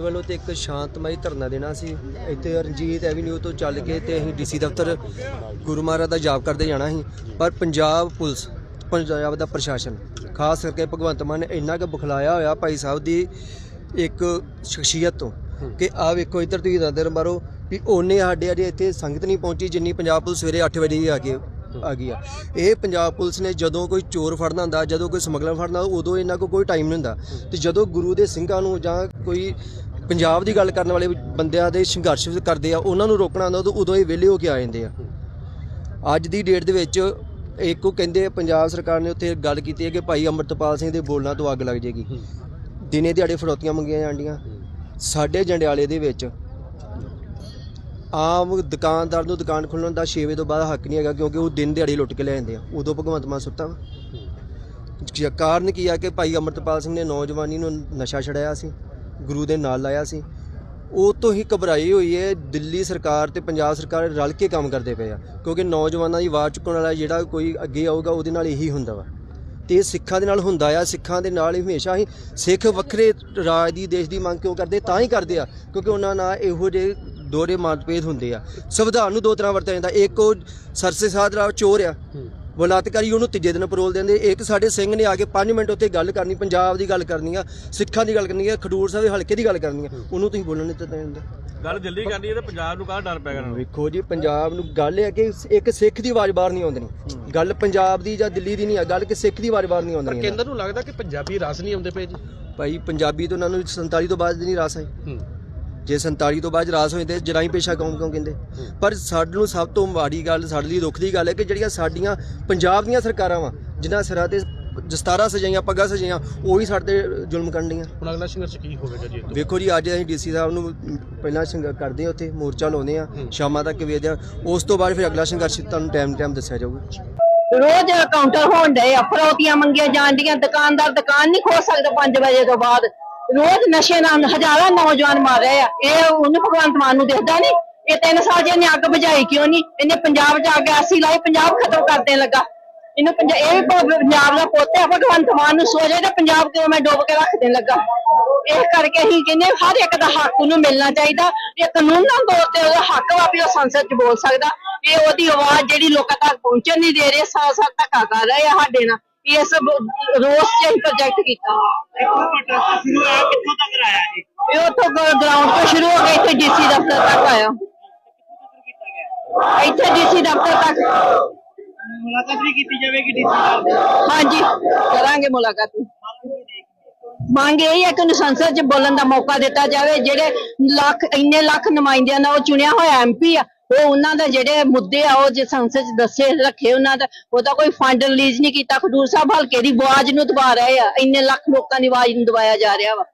ਵੱਲੋਂ ਤੇ ਇੱਕ ਸ਼ਾਂਤਮਈ ਧਰਨਾ ਦੇਣਾ ਸੀ। ਇੱਥੇ ਰਣਜੀਤ ਐਵੀਨਿਊ ਤੋਂ ਚੱਲ ਕੇ ਤੇ ਅਸੀਂ ਡੀਸੀ ਦਫ਼ਤਰ ਗੁਰੂ ਮਹਾਰਾਜ ਦਾ ਜਾਪ ਕਰਦੇ ਜਾਣਾ ਸੀ। ਪਰ ਪੰਜਾਬ ਪੁਲਿਸ, ਪੰਜਾਬ ਦਾ ਪ੍ਰਸ਼ਾਸਨ, ਖਾਸ ਕਰਕੇ ਭਗਵੰਤ ਮਾਨ ਨੇ ਇੰਨਾ ਕੁ ਬੁਖਲਾਇਆ ਹੋਇਆ ਭਾਈ ਸਾਹਿਬ ਦੀ ਇੱਕ ਸ਼ਖਸੀਅਤ ਤੋਂ ਕਿ ਆ ਵੇਖੋ ਇੱਧਰ ਤੁਸੀਂ ਨਜ਼ਰ ਮਾਰੋ ਵੀ ਉਹਨੇ ਸਾਡੇ ਅਜੇ ਇੱਥੇ ਸੰਗਤ ਨਹੀਂ ਪਹੁੰਚੀ ਜਿੰਨੀ ਪੰਜਾਬ ਪੁਲਿਸ ਸਵੇਰੇ 8 ਵਜੇ ਹੀ ਆ ਕੇ ਆ ਗਈ ਆ। ਇਹ ਪੰਜਾਬ ਪੁਲਿਸ ਨੇ ਜਦੋਂ ਕੋਈ ਚੋਰ ਫੜਨਾ ਹੁੰਦਾ, ਜਦੋਂ ਕੋਈ ਸਮਗਲਰ ਫੜਨਾ ਉਦੋਂ ਇਹਨਾਂ ਕੋਲ ਕੋਈ ਟਾਈਮ ਨਹੀਂ ਹੁੰਦਾ। ਤੇ ਜਦੋਂ ਗੁਰੂ ਦੇ ਸਿੰਘਾਂ ਨੂੰ ਜਾਂ ਕੋਈ ਪੰਜਾਬ ਦੀ ਗੱਲ ਕਰਨ ਵਾਲੇ ਬੰਦਿਆਂ ਦੇ ਸੰਘਰਸ਼ ਕਰਦੇ ਆ, ਉਹਨਾਂ ਨੂੰ ਰੋਕਣਾ ਹੁੰਦਾ, ਉਦੋਂ ਉਦੋਂ ਇਹ ਵਿਹਲੇ ਹੋ ਕੇ ਆ ਜਾਂਦੇ ਆ। ਅੱਜ ਦੀ ਡੇਟ ਦੇ ਵਿੱਚ ਇੱਕ ਉਹ ਕਹਿੰਦੇ ਪੰਜਾਬ ਸਰਕਾਰ ਨੇ ਉੱਥੇ ਗੱਲ ਕੀਤੀ ਹੈ ਕਿ ਭਾਈ ਅੰਮ੍ਰਿਤਪਾਲ ਸਿੰਘ ਦੇ ਬੋਲਣਾ ਤੋਂ ਅੱਗ ਲੱਗ ਜਾਏਗੀ। ਦਿਨੇ ਦਿਹਾੜੇ ਫਰੋਤੀਆਂ ਮੰਗੀਆਂ ਜਾਂਦੀਆਂ ਸਾਡੇ ਜੰਡਿਆਲੇ ਦੇ ਵਿੱਚ ਆਮ ਦੁਕਾਨਦਾਰ ਨੂੰ ਦੁਕਾਨ ਖੋਲ੍ਹਣ ਦਾ 6 ਵਜੇ ਤੋਂ ਬਾਅਦ ਹੱਕ ਨਹੀਂ ਹੈਗਾ, ਕਿਉਂਕਿ ਉਹ ਦਿਨ ਦਿਹਾੜੀ ਲੁੱਟ ਕੇ ਲੈ ਜਾਂਦੇ ਆ। ਉਦੋਂ ਭਗਵੰਤ ਮਾਨ ਸੁੱਤਾ ਵਾ। ਜ- ਕਾਰਨ ਕੀ ਆ ਕਿ ਭਾਈ ਅਮਰਤਪਾਲ ਸਿੰਘ ਨੇ ਨੌਜਵਾਨੀ ਨੂੰ ਨਸ਼ਾ ਛੜਾਇਆ ਸੀ। ਗੁਰੂ ਦੇ ਨਾਲ ਲਾਇਆ ਸੀ। ਉਹ ਤੋਂ ਹੀ ਘਬਰਾਈ ਹੋਈ ਹੈ, ਦਿੱਲੀ ਸਰਕਾਰ ਤੇ ਪੰਜਾਬ ਸਰਕਾਰ ਰਲ ਕੇ ਕੰਮ ਕਰਦੇ ਪਏ ਆ। ਕਿਉਂਕਿ ਨੌਜਵਾਨਾਂ ਦੀ ਆਵਾਜ਼ ਚੁੱਕਣ ਵਾਲਾ ਜਿਹੜਾ ਕੋਈ ਅੱਗੇ ਆਊਗਾ, ਉਹਦੇ ਨਾਲ ਇਹੀ ਹੁੰਦਾ ਵਾ। ਤੇ ਇਹ ਸਿੱਖਾਂ ਦੇ ਨਾਲ ਹੁੰਦਾ ਆ, ਸਿੱਖਾਂ ਦੇ ਨਾਲ ਹਮੇਸ਼ਾ ਹੀ ਸਿੱਖ ਵੱਖਰੇ ਰਾਜ ਦੀ, ਦੇਸ਼ ਦੀ ਮੰਗ ਕਿਉਂ ਕਰਦੇ, ਤਾਂ ਹੀ ਕਰਦੇ ਆ। ਕਿਉਂਕਿ ਉਹਨਾਂ ਨਾਲ ਇਹੋ ਜਿਹੇ ਦੋਰੇ ਮਤਭੇਦ ਹੁੰਦੇ ਆ। ਸੰਵਿਧਾਨ ਨੂੰ ਦੋ ਤਰ੍ਹਾਂ ਵਰਤਿਆ ਜਾਂਦਾ, ਇੱਕ ਉਹ ਸਰਸੇ ਸਾਧਰਾ ਚੋਰ ਆ। ਬਲਾਤਕਾਰੀ ਉਹਨੂੰ ਤੀਜੇ ਦਿਨ ਪਰੋਲ ਦਿੰਦੇ। ਇੱਕ ਸਾਡੇ ਸਿੰਘ ਨੇ ਆ ਕੇ 5 ਮਿੰਟ ਉੱਤੇ ਗੱਲ ਕਰਨੀ ਪੰਜਾਬ ਦੀ ਗੱਲ ਕਰਨੀ ਆ ਸਿੱਖਾਂ ਦੀ ਗੱਲ ਕਰਨੀ ਆ ਖਡੂਰ ਸਾਹਿਬ ਦੇ ਹਲਕੇ ਦੀ ਗੱਲ ਕਰਨੀ ਆ। ਉਹਨੂੰ ਤੁਸੀਂ ਬੋਲਣ ਨਹੀਂ ਦਿੱਤਾ ਜਾਂਦਾ। ਗੱਲ ਜਲਦੀ ਕਰਨੀ ਹੈ ਤੇ ਪੰਜਾਬ ਨੂੰ ਕਾਹ ਡਰ ਪੈ ਗਿਆ ਵੇਖੋ ਜੀ ਪੰਜਾਬ ਨੂੰ ਗੱਲ ਇਹ ਹੈ ਕਿ ਇੱਕ ਸਿੱਖ ਦੀ ਆਵਾਜ਼ ਬਾਹਰ ਨਹੀਂ ਆਉਂਦੀ। ਗੱਲ ਪੰਜਾਬ ਦੀ ਜਾਂ ਦਿੱਲੀ ਦੀ ਨਹੀਂ ਆ ਗੱਲ ਕਿ ਸਿੱਖ ਦੀ ਆਵਾਜ਼ ਬਾਹਰ ਨਹੀਂ ਪਰ ਆਉਂਦੀ ਕੇਂਦਰ ਨੂੰ ਲੱਗਦਾ ਕਿ ਪੰਜਾਬੀ ਰਸ ਨਹੀਂ ਆਉਂਦੇ ਪਏ ਜੀ। ਭਾਈ ਪੰਜਾਬੀ ਤੋਂ ਉਹਨਾਂ ਨੂੰ 47 ਤੋਂ ਬਾਅਦ ਨਹੀਂ ਰਾਸ ਆਈ। ਹੂੰ। ਜੇ 47 ਤੋਂ ਬਾਅਦ ਰਾਸ ਹੋਏ ਤੇ ਜਰਾਈ ਪੇਸ਼ਾ ਕੌਮ ਕਿਉਂ ਕਹਿੰਦੇ? ਪਰ ਸਾਨੂੰ ਸਭ ਤੋਂ ਮਾੜੀ ਗੱਲ ਸਾਡੇ ਲਈ ਦੁੱਖ ਦੀ ਗੱਲ ਹੈ ਕਿ ਜਿਹੜੀਆਂ ਸਾਡੀਆਂ ਪੰਜਾਬ ਦੀਆਂ ਸਰਕਾਰਾਂ ਵਾ ਜਿਨ੍ਹਾਂ ਸਿਰਾਂ ਤੇ ਦਸਤਾਰਾਂ ਸਜਾਈਆਂ ਪੱਗਾਂ ਸਜਾਈਆਂ ਉਹ ਸਾਡੇ ਤੇ ਜ਼ੁਲਮ ਕਰਨ ਡੀਆਂ। ਹੁਣ ਅਗਲਾ ਸੰਘਰਸ਼ ਕੀ ਹੋਵੇਗਾ ਜੀ? ਵੇਖੋ ਜੀ ਅੱਜ ਅਸੀਂ ਡੀਸੀ ਸਾਹਿਬ ਨੂੰ ਪਹਿਲਾਂ ਸੰਘਰਸ਼ ਕਰਦੇ ਹਾਂ ਉੱਥੇ ਮੋਰਚਾ ਲਾਉਂਦੇ ਆ ਸ਼ਾਮਾਂ ਤੱਕ ਵੇਚਦੇ ਆ ਉਸ ਤੋਂ ਬਾਅਦ ਫਿਰ ਅਗਲਾ ਸੰਘਰਸ਼ ਤੁਹਾਨੂੰ ਟਾਈਮ ਟਾਈਮ ਦੱਸਿਆ ਜਾਊਗਾ। ਰੋਜ਼ ਕਾਊਂਟਰ ਹੋਣ ਡਏ ਆ ਫਰੋਤੀਆਂ ਮੰਗੀਆਂ ਜਾਂਦੀਆਂ ਦੁਕਾਨਦਾਰ ਦੁਕਾਨ ਨਹੀਂ ਖੋਲ ਸਕਦਾ 5 ਵਜੇ ਤੋਂ ਬਾਅਦ। ਰੋਜ਼ ਨਸ਼ੇ ਨਾਲ ਹਜ਼ਾਰਾਂ ਨੌਜਵਾਨ ਮਰ ਰਹੇ ਆ। ਇਹ ਉਹਨੂੰ ਭਗਵੰਤ ਮਾਨ ਨੂੰ ਦੇਖਦਾ ਨਹੀਂ ਇਹ ਤਿੰਨ ਸਾਲ ਜੇ ਇਹਨੇ ਅੱਗ ਬੁਝਾਈ ਕਿਉਂ ਨਹੀਂ ਇਹਨੇ ਪੰਜਾਬ 'ਚ ਅੱਗ ਐਸੀ ਲਾਈ, ਪੰਜਾਬ ਖਤਮ ਕਰ ਦੇਣ ਲੱਗਾ। ਇਹਨੂੰ ਪੰਜਾ- ਇਹ ਪੰਜਾਬ ਦਾ ਪੁੱਤ ਹੈ ਭਗਵੰਤ ਮਾਨ ਨੂੰ ਸੋਚੇ ਤੇ ਪੰਜਾਬ ਕਿਉਂ ਮੈਂ ਡੋਬ ਕੇ ਰੱਖ ਦੇਣ ਲੱਗਾ। ਇਸ ਕਰਕੇ ਅਸੀਂ ਕਹਿੰਦੇ ਹਰ ਇੱਕ ਦਾ ਹੱਕ ਉਹਨੂੰ ਮਿਲਣਾ ਚਾਹੀਦਾ। ਇਹ ਕਾਨੂੰਨਾਂ ਤੌਰ ਤੇ ਉਹਦਾ ਹੱਕ ਵਾ ਵੀ ਉਹ ਸੰਸਦ 'ਚ ਬੋਲ ਸਕਦਾ। ਇਹ ਉਹਦੀ ਆਵਾਜ਼ ਜਿਹੜੀ ਲੋਕਾਂ ਤੱਕ ਪਹੁੰਚਣ ਨਹੀਂ ਦੇ ਰਹੇ ਸਾਲ ਸਾਲ ਧੱਕਾ ਕਰ ਰਹੇ ਆ ਸਾਡੇ ਨਾਲ। ਇਸ ਬ- ਰੋਸ 'ਚ ਅਸੀਂ ਪ੍ਰੋਜੈਕਟ ਕੀਤਾ ਸ਼ੁਰੂ ਹੋਇਆ ਕਿੱਥੋਂ ਤੱਕ ਆਇਆ ਜੀ ਇਹ ਉੱਥੋਂ ਗਰਾਊਂਡ ਤੋਂ ਸ਼ੁਰੂ ਹੋ ਕੇ ਇੱਥੇ ਡੀਸੀ ਦਫ਼ਤਰ ਤੱਕ ਆਇਆ ਕੀਤਾ ਗਿਆ ਇੱਥੇ ਡੀਸੀ ਦਫ਼ਤਰ ਤੱਕ ਮੁਲਾਕਾਤ ਵੀ ਕੀਤੀ ਜਾਵੇਗੀ ਡੀਸੀ ਨਾਲ ਹਾਂਜੀ ਕਰਾਂਗੇ ਮੁਲਾਕਾਤ ਮੰਗ ਇਹ ਹੈ ਕਿ ਉਹਨੂੰ ਸੰਸਦ 'ਚ ਬੋਲਣ ਦਾ ਮੌਕਾ ਦਿੱਤਾ ਜਾਵੇ ਜਿਹੜੇ ਲੱਖ ਇੰਨੇ ਲੱਖ ਨੁਮਾਇੰਦਿਆਂ ਦਾ ਉਹ ਚੁਣਿਆ ਹੋਇਆ ਐਮਪੀ ਆ ਉਹ ਉਹਨਾਂ ਦਾ ਜਿਹੜੇ ਮੁੱਦੇ ਆ, ਉਹ ਜੇ ਸੰਸਦ 'ਚ ਦੱਸੇ ਰੱਖੇ ਉਹਨਾਂ ਦਾ ਉਹਦਾ ਕੋਈ ਫੰਡ ਰਿਲੀਜ਼ ਨਹੀਂ ਕੀਤਾ। ਖਡੂਰ ਸਾਹਿਬ ਹਲਕੇ ਦੀ ਆਵਾਜ਼ ਨੂੰ ਦਬਾ ਰਹੇ ਆ। ਇੰਨੇ ਲੱਖ ਲੋਕਾਂ ਦੀ ਆਵਾਜ਼ ਨੂੰ ਦਬਾਇਆ ਜਾ ਰਿਹਾ ਵਾ।